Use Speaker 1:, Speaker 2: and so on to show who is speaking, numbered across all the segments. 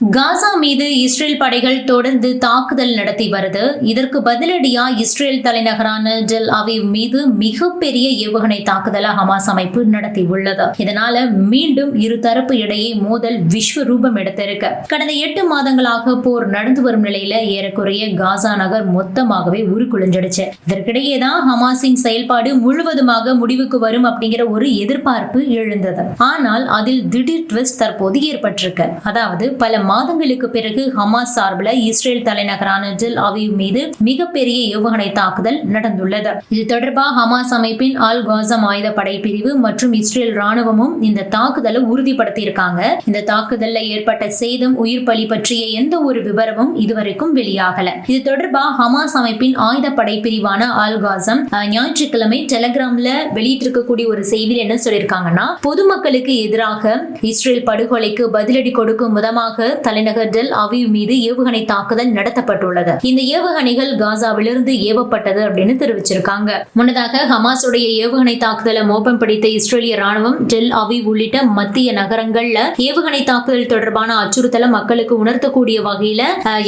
Speaker 1: காசா மீது இஸ்ரேல் படைகள் தொடர்ந்து தாக்குதல் நடத்தி வருது. இதற்கு பதிலடியா இஸ்ரேல் தலைநகரான டெல் அவிவ் மீது மிகப்பெரிய ஏவுகணை தாக்குதலா ஹமாஸ் அமைப்பு நடத்தி உள்ளது. இதனால மீண்டும் இருதரப்பு இடையே மோதல் விஸ்வரூபம் எடுத்திருக்கு. கடந்த எட்டு மாதங்களாக போர் நடந்து வரும் நிலையில ஏறக்குறைய காசா நகர் மொத்தமாகவே உருக்குலைஞ்சிடுச்சு. இதற்கிடையே தான் ஹமாஸின் செயல்பாடு முழுவதுமாக முடிவுக்கு வரும் அப்படிங்கிற ஒரு எதிர்பார்ப்பு எழுந்தது. ஆனால் அதில் திடீர் ட்விஸ்ட் தற்போது ஏற்பட்டிருக்கு. அதாவது பல மாதங்களுக்கு பிறகு ஹமாஸ் சார்பில் இஸ்ரேல் தலைநகரான டெல் அவிவ் மீது மிகப்பெரிய ஏவுகணை தாக்குதல் நடந்துள்ளது. இது தொடர்பாக ஹமாஸ் அமைப்பின் அல் காசம் ஆயுத படை பிரிவு மற்றும் இஸ்ரேல் ராணுவமும் இந்த தாக்குதலை உறுதிப்படுத்தியிருக்காங்க. இந்த தாக்குதல்ல ஏற்பட்ட சேதம் உயிர் பலி பற்றிய எந்த ஒரு விவரமும் இதுவரைக்கும் வெளியாகல. இது தொடர்பாக ஹமாஸ் அமைப்பின் ஆயுத படை பிரிவான அல் காசம் ஞாயிற்றுக்கிழமை டெலகிராம்ல வெளியிட்டிருக்கக்கூடிய ஒரு செய்தியில் என்ன சொல்லியிருக்காங்கன்னா பொதுமக்களுக்கு எதிராக இஸ்ரேல் படுகொலைக்கு பதிலடி கொடுக்கும் விதமாக தலைநகர் டெல் அவிவ் மீது ஏவுகணை தாக்குதல் நடத்தப்பட்டுள்ளது. இந்த ஏவுகணைகள் காசாவிலிருந்து ஏவப்பட்டது அப்படின்னு தெரிவிச்சிருக்காங்க. முன்னதாக ஹமாஸுடைய ஏவுகணை தாக்குதலை மோப்பம் பிடித்த இஸ்ரேலிய ராணுவம் டெல் அவிவ் உள்ளிட்ட மத்திய நகரங்கள்ல ஏவுகணை தாக்குதல் தொடர்பான அச்சுறுத்தலை மக்களுக்கு உணர்த்தக்கூடிய வகையில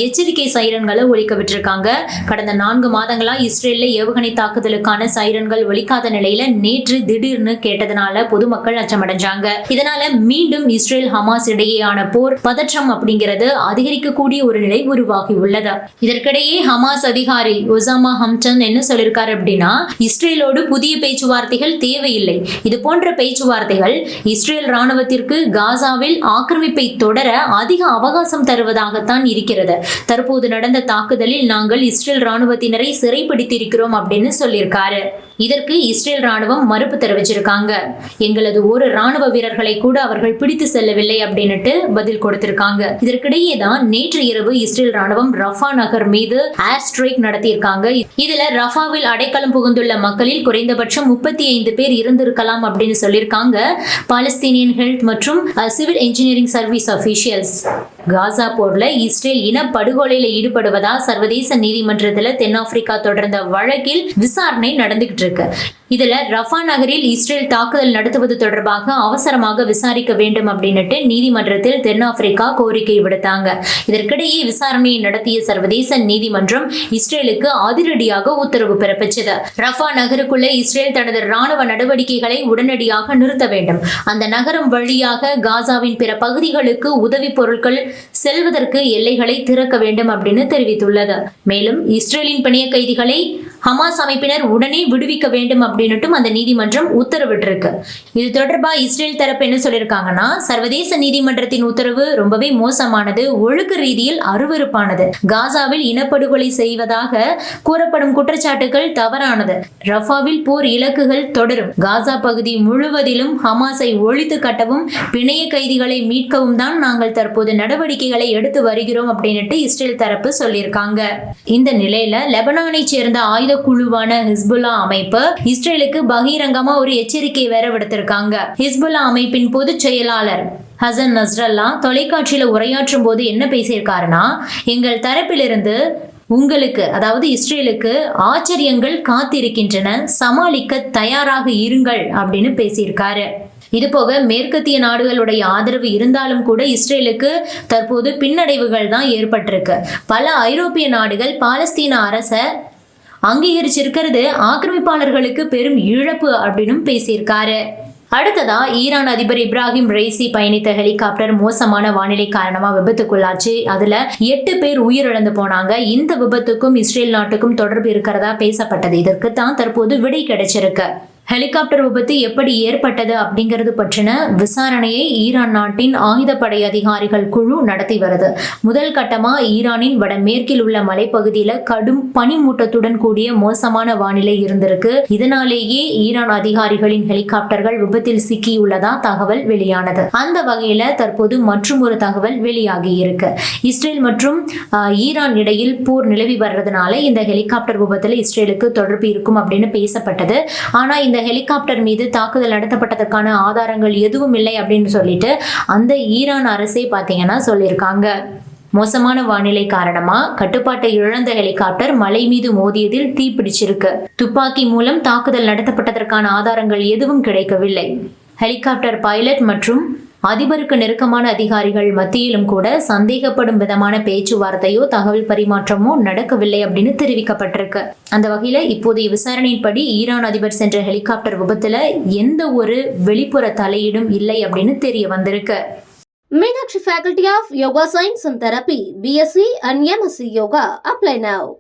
Speaker 1: எச்சரிக்கை சைரன்களை ஒழிக்க விட்டிருக்காங்க. கடந்த நான்கு மாதங்களா இஸ்ரேல்ல ஏவுகணை தாக்குதலுக்கான சைரன்கள் ஒழிக்காத நிலையில நேற்று திடீர்னு கேட்டதனால பொதுமக்கள் அச்சமடைஞ்சாங்க. இதனால மீண்டும் இஸ்ரேல் ஹமாஸ் இடையேயான போர் பதற்றம் அப்படிங்கிறது அதிகரிக்கக்கூடிய ஒரு நிலை உருவாகி உள்ளது. இதற்கிடையே ஹமாஸ் அதிகாரி ஒசாமா ஹம்டன் என்ன சொல்லியிருக்காரு அப்படின்னா இஸ்ரேலோடு புதிய பேச்சுவார்த்தைகள் தேவையில்லை. இது போன்ற பேச்சுவார்த்தைகள் இஸ்ரேல் ராணுவத்திற்கு காசாவில் ஆக்கிரமிப்பை தொடர அதிக அவகாசம் தருவதாகத்தான் இருக்கிறது. தற்போது நடந்த தாக்குதலில் நாங்கள் இஸ்ரேல் ராணுவத்தினரை சிறைப்பிடித்திருக்கிறோம் அப்படின்னு சொல்லியிருக்காரு. இதற்கு இஸ்ரேல் ராணுவம் மறுப்பு தெரிவிச்சிருக்காங்க. எங்களது ஒரு ராணுவ வீரர்களை கூட அவர்கள் பிடித்து செல்லவில்லை அப்படின்னுட்டு பதில் கொடுத்திருக்காங்க. இதற்கிடையே தான் நேற்று இரவு இஸ்ரேல் ராணுவம் ரஃபா நகர் மீது ஏர் ஸ்ட்ரைக் நடத்தியிருக்காங்க. இதுல ரஃபாவில் அடைக்கலம் புகுந்துள்ள மக்களில் குறைந்தபட்சம் முப்பத்தி ஐந்து பேர் இருந்திருக்கலாம் அப்படின்னு சொல்லியிருக்காங்க. பாலஸ்தீனியன் ஹெல்த் மற்றும் civil engineering service officials Gaza போர்ல இஸ்ரேல் இன படுகொலையில ஈடுபடுவதா சர்வதேச நீதிமன்றத்துல தென்னாப்பிரிக்கா தொடர்ந்த வழக்கில் விசாரணை நடந்துகிட்டு இருக்கு. இதுல ரஃபா நகரில் இஸ்ரேல் தாக்குதல் நடத்துவது தொடர்பாக அவசரமாக விசாரிக்க வேண்டும் அப்படின்னுட்டு நீதிமன்றத்தில் தென்னாப்பிரிக்கா கோரிக்கை விடுத்தாங்க. இதற்கிடையே விசாரணையை நடத்திய சர்வதேச நீதிமன்றம் இஸ்ரேலுக்கு அதிரடியாக உத்தரவு பிறப்பிச்சது. ரஃபா நகருக்குள்ள இஸ்ரேல் தனது ராணுவ நடவடிக்கைகளை உடனடியாக நிறுத்த வேண்டும். அந்த நகரம் வழியாக காசாவின் பிற பகுதிகளுக்கு உதவி பொருட்கள் செல்வதற்கு எல்லைகளை திறக்க வேண்டும் அப்படின்னு தெரிவித்துள்ளது. மேலும் இஸ்ரேலின் பிணைய கைதிகளை ஹமாஸ் அமைப்பினர் உடனே விடுவிக்க வேண்டும் அப்படின்னுட்டும் அந்த நீதிமன்றம் உத்தரவிட்டிருக்கு. இது தொடர்பாக இஸ்ரேல் தரப்பு என்ன சொல்லியிருக்காங்கன்னா சர்வதேச நீதிமன்றத்தின் உத்தரவு ரொம்பவே மோசமானது ஒழுக்க ரீதியில் அருவருப்பானது. காசாவில் இனப்படுகொலை செய்வதாக கூறப்படும் குற்றச்சாட்டுகள் தவறானது. ரஃபாவில் போர் இலக்குகள் தொடரும். காசா பகுதி முழுவதிலும் ஹமாஸை ஒழித்து கட்டவும் பிணைய கைதிகளை மீட்கவும் தான் நாங்கள் தற்போது நடவடிக்கைகளை எடுத்து வருகிறோம் அப்படின்னுட்டு இஸ்ரேல் தரப்பு சொல்லியிருக்காங்க. இந்த நிலையில லெபனானை சேர்ந்த ஆயுத குழுவான ஹிஸ்புல்லா அமைப்பு இஸ்ரேலுக்கு பகிரங்கமா ஒரு எச்சரிக்கை வேற விடுத்திருக்காங்க. ஹிஸ்புல்லா அமைப்பின் பொதுச் செயலாளர் ஹசன் நஸ்ரல்லா தொலைக்காட்சியில உரையாற்றும் போது என்ன பேசியிருக்காருன்னா எங்கள் தரப்பிலிருந்து உங்களுக்கு அதாவது இஸ்ரேலுக்கு ஆச்சரியங்கள் காத்திருக்கின்றன சமாளிக்க தயாராக இருங்கள் அப்படின்னு பேசியிருக்காரு. இது போக மேற்கத்திய நாடுகளுடைய ஆதரவு இருந்தாலும் கூட இஸ்ரேலுக்கு தற்போது பின்னடைவுகள் தான் ஏற்பட்டிருக்கு. பல ஐரோப்பிய நாடுகள் பாலஸ்தீன அரசை அங்கீகரிச்சிருக்கிறது ஆக்கிரமிப்பாளர்களுக்கு பெரும் இழப்பு அப்படின்னும் பேசியிருக்காரு. அடுத்ததா ஈரான் அதிபர் இப்ராஹிம் ரெய்சி பயணித்த ஹெலிகாப்டர் மோசமான வானிலை காரணமா விபத்துக்குள்ளாச்சு. அதுல எட்டு பேர் உயிரிழந்து போனாங்க. இந்த விபத்துக்கும் இஸ்ரேல் நாட்டுக்கும் தொடர்பு இருக்கிறதா பேசப்பட்டது. இதற்கு தான் தற்போது விடை கிடைச்சிருக்கு. ஹெலிகாப்டர் விபத்து எப்படி ஏற்பட்டது அப்படிங்கிறது பற்றின விசாரணையை ஈரான் நாட்டின் ஆயுதப்படை அதிகாரிகள் குழு நடத்தி வருது. முதல் கட்டமா ஈரானின் வடமேற்கில் உள்ள மலைப்பகுதியில கடும் பனிமூட்டத்துடன் கூடிய மோசமான வானிலை இருந்திருக்கு. இதனாலேயே ஈரான் அதிகாரிகளின் ஹெலிகாப்டர்கள் விபத்தில் சிக்கியுள்ளதா தகவல் வெளியானது. அந்த வகையில தற்போது மற்றும் ஒரு தகவல் வெளியாகி இருக்கு. இஸ்ரேல் மற்றும் ஆஹ், ஈரான் இடையில் போர் நிலவி வர்றதுனால இந்த ஹெலிகாப்டர் விபத்துல இஸ்ரேலுக்கு தொடர்பு இருக்கும் அப்படின்னு பேசப்பட்டது. ஆனா இந்த ஹெலிகாப்டர் மீது தாக்குதல் நடத்தப்பட்டதற்கான ஆதாரங்கள் எதுவும் இல்லை அப்படின்னு சொல்லிட்டு அந்த ஈரான் அரசே பார்த்தீங்கன்னா சொல்லியிருக்காங்க. மோசமான வானிலை காரணமா கட்டுப்பாட்டை இழந்த ஹெலிகாப்டர் மலை மீது மோதியதில் தீப்பிடிச்சிருக்கு துப்பாக்கி மூலம் தாக்குதல் நடத்தப்பட்டதற்கான ஆதாரங்கள் எதுவும் கிடைக்கவில்லை. ஹெலிகாப்டர் பைலட் மற்றும் அதிபருக்கு நெருக்கமான அதிகாரிகள் மத்தியிலும் கூட சந்தேகப்படும் விதமான பேச்சுவார்த்தையோ தகவல் பரிமாற்றமோ நடக்கவில்லை அப்படின்னு தெரிவிக்கப்பட்டிருக்கு. அந்த வகையில இப்போதைய விசாரணையின்படி ஈரான் அதிபர் சென்ற ஹெலிகாப்டர் விபத்துல எந்த ஒரு வெளிப்புற தலையீடும் இல்லை அப்படின்னு தெரிய வந்திருக்கு.
Speaker 2: Meenakshi faculty of yoga science and therapy BSc and MSc yoga apply now